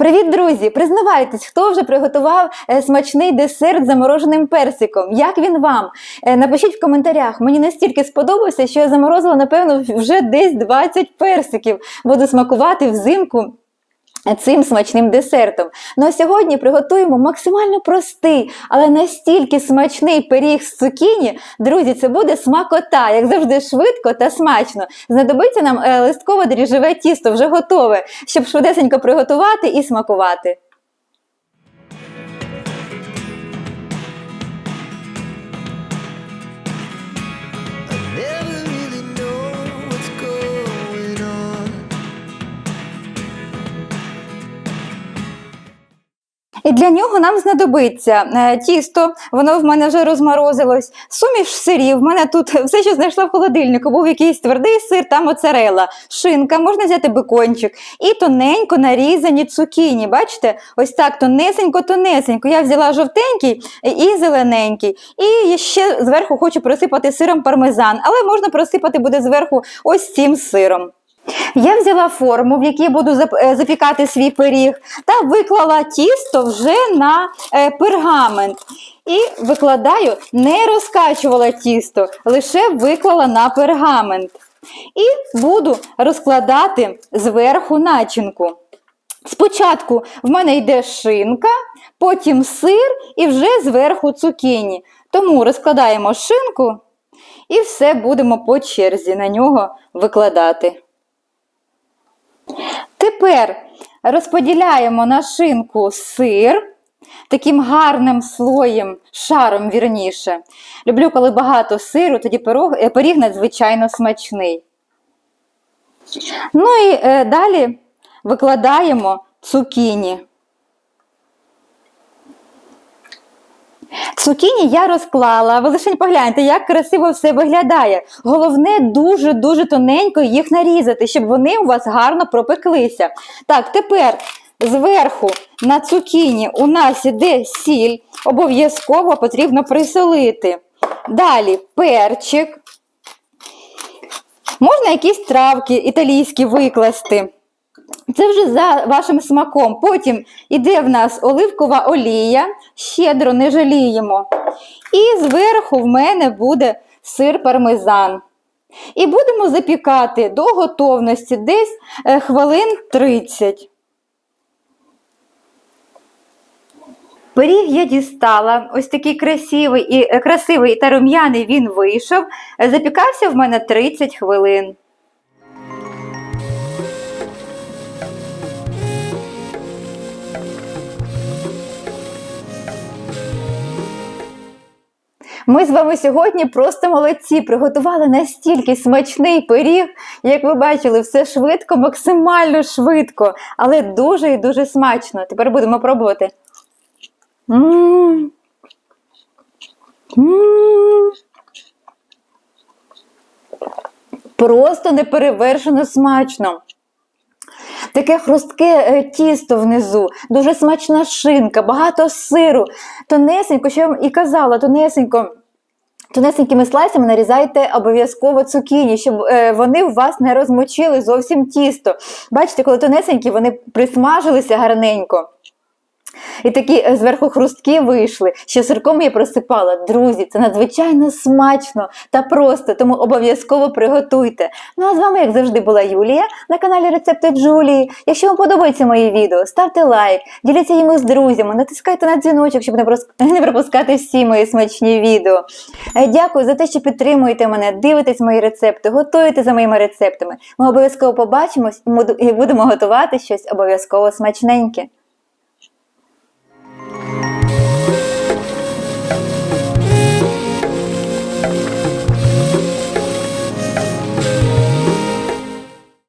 Привіт, друзі! Признавайтесь, хто вже приготував е, смачний десерт з замороженим персиком? Як він вам? Е, Напишіть в коментарях. Мені настільки сподобався, що я заморозила, напевно, вже десь 20 персиків. Буду смакувати взимку. Цим смачним десертом. Ну а сьогодні приготуємо максимально простий, але настільки смачний пиріг з цукіні. Друзі, це буде смакота, як завжди, швидко та смачно. Знадобиться нам е, листкове дріжджеве тісто, вже готове, щоб швидесенько приготувати і смакувати. І для нього нам знадобиться е, тісто, воно в мене вже розморозилось, суміш сирів. В мене тут все, що знайшла в холодильнику, був якийсь твердий сир та моцарелла, шинка, можна взяти бекончик і тоненько нарізані цукіні. Бачите, ось так тонесенько-тонесенько. Я взяла жовтенький і зелененький. І ще зверху хочу просипати сиром пармезан, але можна просипати буде зверху ось цим сиром. Я взяла форму, в якій буду е, запікати свій пиріг, та виклала тісто вже на е, пергамент. І викладаю, не розкачувала тісто, лише виклала на пергамент. І буду розкладати зверху начинку. Спочатку в мене йде шинка, потім сир і вже зверху цукіні. Тому розкладаємо шинку і все будемо по черзі на нього викладати. Тепер розподіляємо на шинку сир таким гарним слоєм, шаром вірніше. Люблю, коли багато сиру, тоді пирог, е, пиріг надзвичайно смачний. Ну і е, далі викладаємо цукіні. Цукіні я розклала, ви лише погляньте, як красиво все виглядає. Головне дуже-дуже тоненько їх нарізати, щоб вони у вас гарно пропеклися. Так, тепер зверху на цукіні у нас іде сіль, обов'язково потрібно присолити. Далі перчик. Можна якісь травки італійські викласти. Це вже за вашим смаком. Потім іде в нас оливкова олія, щедро не жаліємо. І зверху в мене буде сир пармезан. І будемо запікати до готовності десь е, хвилин 30. Пиріг я дістала, ось такий красивий і, е, красивий та рум'яний він вийшов. Запікався в мене 30 хвилин. Ми з вами сьогодні просто молодці. Приготували настільки смачний пиріг. Як ви бачили, все швидко, максимально швидко, але дуже і дуже смачно. Тепер будемо пробувати. М. М. Просто неперевершено смачно. Таке хрустке е, тісто внизу, дуже смачна шинка, багато сиру, тонесенько, що я вам і казала, тонесенько. Тонесенькими слайсами нарізайте обов'язково цукіні, щоб е, вони у вас не розмочили зовсім тісто. Бачите, коли тонесенькі, вони присмажилися гарненько. І такі е, зверху хрустки вийшли. Ще сирком я просипала. Друзі, це надзвичайно смачно та просто, тому обов'язково приготуйте. Ну а з вами, як завжди, була Юлія на каналі Рецепти Джулії. Якщо вам подобається моє відео, ставте лайк, діліться їм з друзями, натискайте на дзвіночок, щоб не пропускати всі мої смачні відео. Е, Дякую за те, що підтримуєте мене, дивитесь мої рецепти, готуєте за моїми рецептами. Ми обов'язково побачимось і будемо готувати щось обов'язково смачненьке.